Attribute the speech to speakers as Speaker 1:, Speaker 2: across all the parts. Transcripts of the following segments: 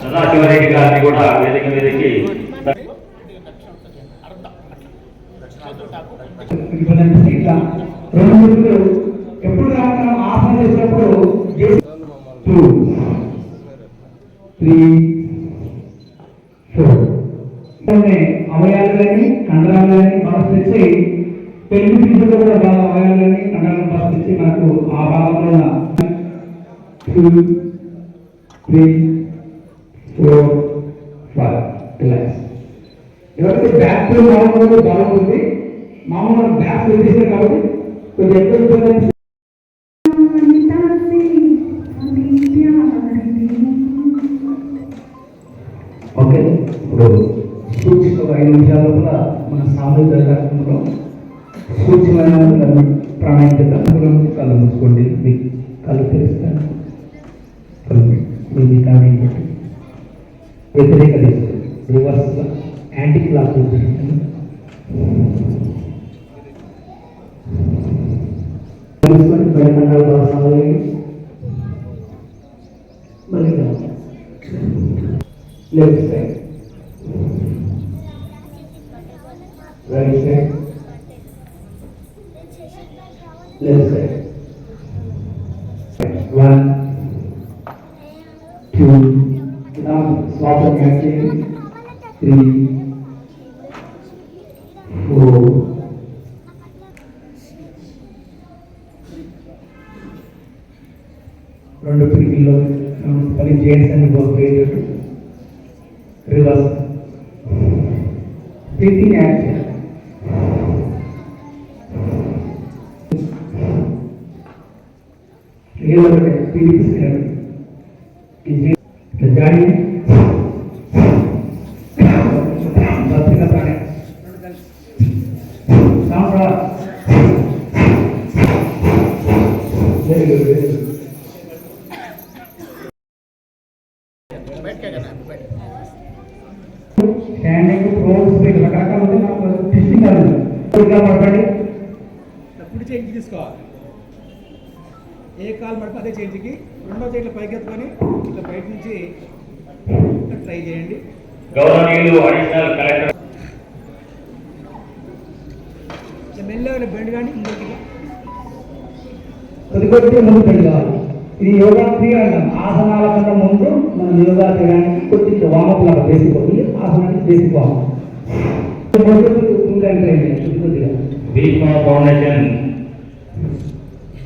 Speaker 1: సదాశివరెడ్డి గారిని కూడా వేదిక మీదకి
Speaker 2: ఇవ్వడానికి ఎప్పుడు చేసినప్పుడు టూ త్రీ ఫోర్ కానీ కండరాలు కానీ మనసు తెచ్చి పెళ్ళి తీసుకుంటే కూడా బాగా అవయాలు కానీ కండరాలు మనసు ఆ భాగంలో two three four five relax ఎవరైతే బ్యాక్ పెయిన్ బాగుంటుందో బాగుంటుంది మామూలు బ్యాక్ పెయిన్ కాబట్టి కొంచెం ఎక్కువ ఓకే ఇప్పుడు సూచిక ఒక ఐదు నిమిషాల లోపల మన సామూహిక కార్యక్రమంలో సూక్ష్మమైన ప్రాణాయామ కళ్ళు మూసుకోండి మీ కళ్ళు తెరుస్తాను. మీ కానీ బట్టి వ్యతిరేక దిశ reverse anti clock left side. left side one two now swap the catching three four రెండు పిడికిల్లో పది జెంట్స్ అని పేరు రివర్స్ బ్రీతింగ్ యాక్షన్ రియల్ పీడిపిస్తారు జాడి బతిక ప్రాణి సాంప్రా very good very good standing pros speed రకరకాల ఉంది నాకు టెస్టింగ్ కాదు ఇంకా పడకండి
Speaker 3: కుడి చేయించి తీసుకోవాలి ఏ కాలు మడప అదే చేయించికి రెండో చేతిలో పైకి ఎత్తుకొని ఇట్లా బయట నుంచి ట్రై చేయండి. మెల్లగా బెండ్ కానీ
Speaker 2: కొద్ది ముందు ఇది యోగా అంటాం ఆసనాల కన్నా ముందు మనం యోగా చేయడానికి కొద్దిగా వామప్ లాగా వేసుకోవాలి ఆసనానికి వేసుకోవాలి కొద్ది కొద్దిగా
Speaker 1: ఫౌండేషన్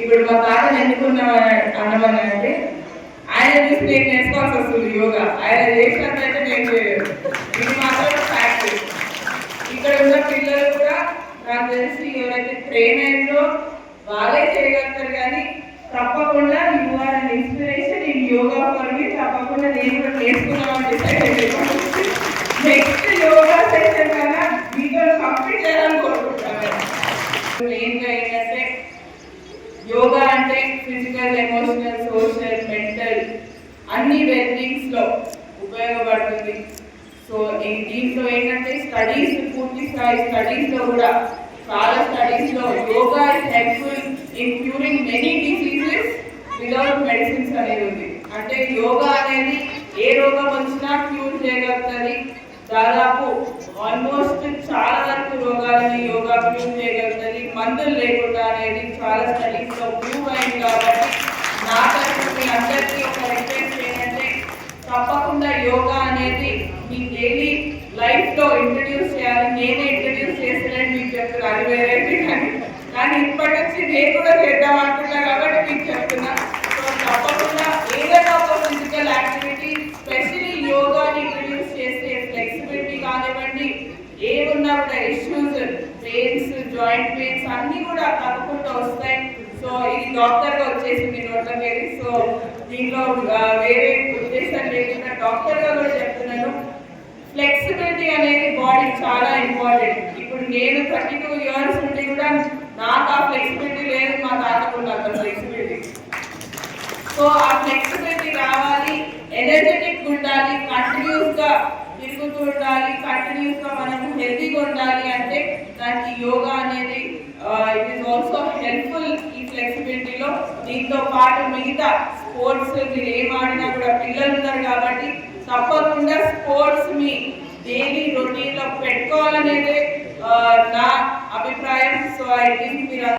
Speaker 4: ఇప్పుడు మా తాతను ఎన్నుకున్న అన్నమని అంటే ఆయన చూసి నేను నేర్చుకోవాల్సి వస్తుంది యోగా. ఆయన చేసినట్లయితే నేను చేయలేదు ఇది మాత్రం ఫ్యాక్ట్ ఇక్కడ ఉన్న పిల్లలు కూడా నాకు తెలిసి ఎవరైతే ట్రైన్ అయిందో వాళ్ళే చేయగలుగుతారు కానీ తప్పకుండా you are an inspiration in yoga for me తప్పకుండా నేను కూడా నేర్చుకున్నామని డిసైడ్ నెక్స్ట్ ఉపయోగపడుతుంది సో దీంట్లో ఏంటంటే స్టడీస్ పూర్తి స్థాయి స్టడీస్లో కూడా చాలా స్టడీస్లో yoga is helpful in curing many diseases without medicines అనేది ఉంది. అంటే యోగా అనేది ఏ రోగం వచ్చినా క్యూర్ చేయగలుగుతుంది. దాదాపు ఆల్మోస్ట్ చాలా వరకు రోగాలని యోగా క్యూర్ చేయగలుగుతుంది. మందులు లేకుండా అనేది చాలా స్టడీస్లో ప్రూవ్ అయింది కాబట్టి నా మీ అందరికీ ఒక రిక్వెస్ట్ తప్పకుండా యోగా అనేది మీ డైలీ లైఫ్లో ఇంట్రడ్యూస్ చేయాలి. నేనే ఇంట్రడ్యూస్ చేస్తానని మీకు చెప్తున్నా. అది వేరే కానీ కానీ ఇప్పటి నుంచి నేను కూడా చేద్దాం అనుకుంటున్నా కాబట్టి మీకు చెప్తున్నా. సో తప్పకుండా ఏదైనా ఒక ఫిజికల్ యాక్టివిటీ స్పెషలీ యోగాని ఇంట్రడ్యూస్ చేస్తే ఫ్లెక్సిబిలిటీ కానివ్వండి ఏమున్నా కూడా ఇష్యూస్ పెయిన్స్ జాయింట్ పెయిన్స్ అన్నీ కూడా తప్పకుండా వస్తాయి. సో ఇది డాక్టర్గా వచ్చేసింది నోట్లకి సో దీంట్లో వేరే డాక్టర్గా డాక్టర్ కూడా చెప్తున్నాను ఫ్లెక్సిబిలిటీ అనేది బాడీ చాలా ఇంపార్టెంట్. ఇప్పుడు నేను థర్టీ టూ ఇయర్స్ ఉండి కూడా నాకు ఆ ఫ్లెక్సిబిలిటీ లేదు మా తాతకు అంత ఫ్లెక్సిబిలిటీ. సో ఆ ఫ్లెక్సిబిలిటీ రావాలి ఎనర్జెటిక్ ఉండాలి కంటిన్యూస్గా తిరుగుతూ ఉండాలి కంటిన్యూస్గా మనం హెల్తీగా ఉండాలి అంటే దానికి యోగా అనేది ఇట్ ఈస్ ఆల్సో హెల్ప్ఫుల్ ఈ ఫ్లెక్సిబిలిటీలో. దీంతో పాటు మిగతా స్పోర్ట్స్ మీరు పిల్లలు ఉన్నారు కాబట్టి తప్పకుండా స్పోర్ట్స్ మీ డైలీ రొటీన్లో పెట్టుకోవాలనేదే నా అభిప్రాయం. సో ఐ థింక్ మీరు